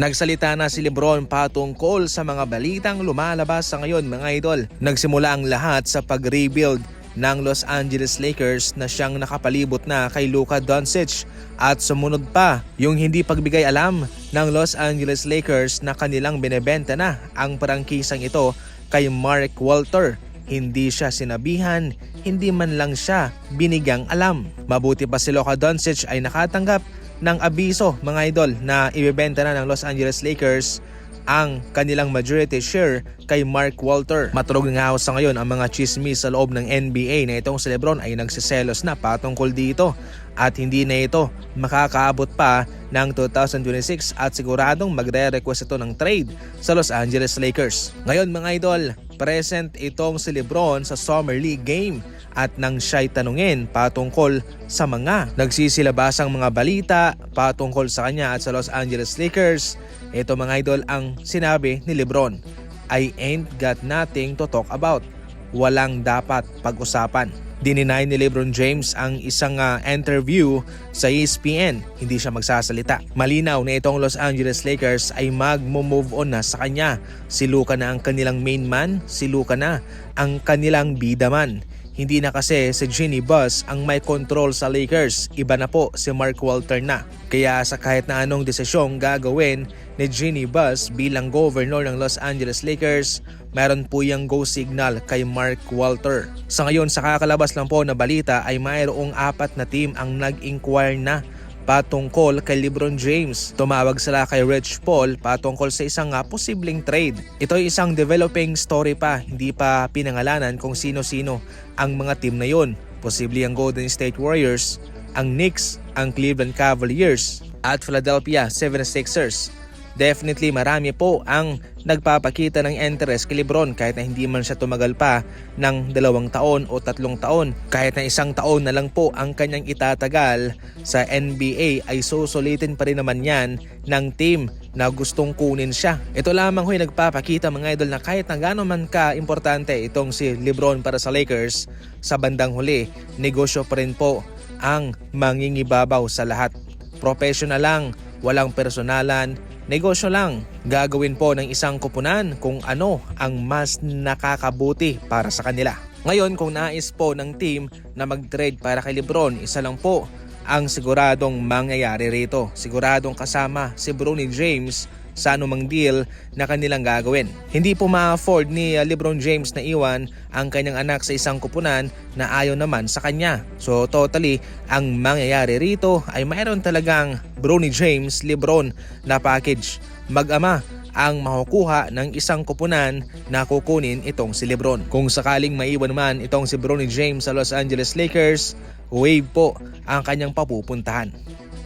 Nagsalita na si Lebron patungkol sa mga balitang lumalabas sa ngayon mga idol. Nagsimula ang lahat sa pag-rebuild ng Los Angeles Lakers na siyang nakapalibot na kay Luka Doncic at sumunod pa yung hindi pagbigay alam ng Los Angeles Lakers na kanilang binebenta na ang prangkisang ito kay Mark Walter. Hindi siya sinabihan, hindi man lang siya binigang alam. Mabuti pa si Luka Doncic ay nakatanggap ng abiso mga idol na ibebenta na ng Los Angeles Lakers ang kanilang majority share kay Mark Walter. Maturog nga ho sa ngayon ang mga chismis sa loob ng NBA na itong si Lebron ay nagsiselos na patungkol dito at hindi na ito makakaabot pa ng 2026 at siguradong magre-request ito ng trade sa Los Angeles Lakers. Ngayon mga idol, present itong si Lebron sa Summer League game at nang siya'y tanungin patungkol sa mga nagsisilabasang mga balita patungkol sa kanya at sa Los Angeles Lakers, ito mga idol ang sinabi ni Lebron, I ain't got nothing to talk about. Walang dapat pag-usapan. Dininay ni Lebron James ang isang ah, interview sa ESPN. Hindi siya magsasalita. Malinaw na itong Los Angeles Lakers ay mag-move on na sa kanya. Si Luka na ang kanilang main man, si Luka na ang kanilang bida man. Hindi na kasi si Ginny Bus ang may control sa Lakers. Iba na po si Mark Walter na. Kaya sa kahit na anong desisyong gagawin ni Ginny Bus bilang governor ng Los Angeles Lakers, meron po yung go signal kay Mark Walter. Sa ngayon, sa kakalabas lang po na balita ay mayroong apat na team ang nag-inquire na patungkol kay LeBron James. Tumawag sila kay Rich Paul patungkol sa isang nga posibleng trade. Ito ay isang developing story pa, hindi pa pinangalanan kung sino-sino ang mga team na yon. Posible ang Golden State Warriors, ang Knicks, ang Cleveland Cavaliers at Philadelphia 76ers. Definitely marami po ang nagpapakita ng interest kay Lebron kahit na hindi man siya tumagal pa ng dalawang taon o tatlong taon. Kahit na isang taon na lang po ang kanyang itatagal sa NBA ay susulitin pa rin naman yan ng team na gustong kunin siya. Ito lamang ho'y nagpapakita mga idol na kahit na gano'n man ka importante itong si Lebron para sa Lakers, sa bandang huli, negosyo pa rin po ang mangingibabaw sa lahat. Professional lang, walang personalan, negosyo lang. Gagawin po ng isang kupunan kung ano ang mas nakakabuti para sa kanila. Ngayon kung nais po ng team na mag-trade para kay Lebron, isa lang po ang siguradong mangyayari rito. Siguradong kasama si Bronny James sa anumang deal na kanilang gagawin. Hindi po ma-afford ni uh, LeBron James na iwan ang kanyang anak sa isang kupunan na ayaw naman sa kanya. So totally, ang mangyayari rito ay mayroon talagang Bronny James, LeBron na package. Mag-ama ang makukuha ng isang kupunan na kukunin itong si Lebron. Kung sakaling maiwan man itong si Bronny James sa Los Angeles Lakers, wave po ang kanyang papupuntahan.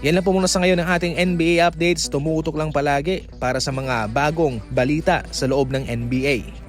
Yan lang po muna sa ngayon ng ating NBA updates. Tumutok lang palagi para sa mga bagong balita sa loob ng NBA.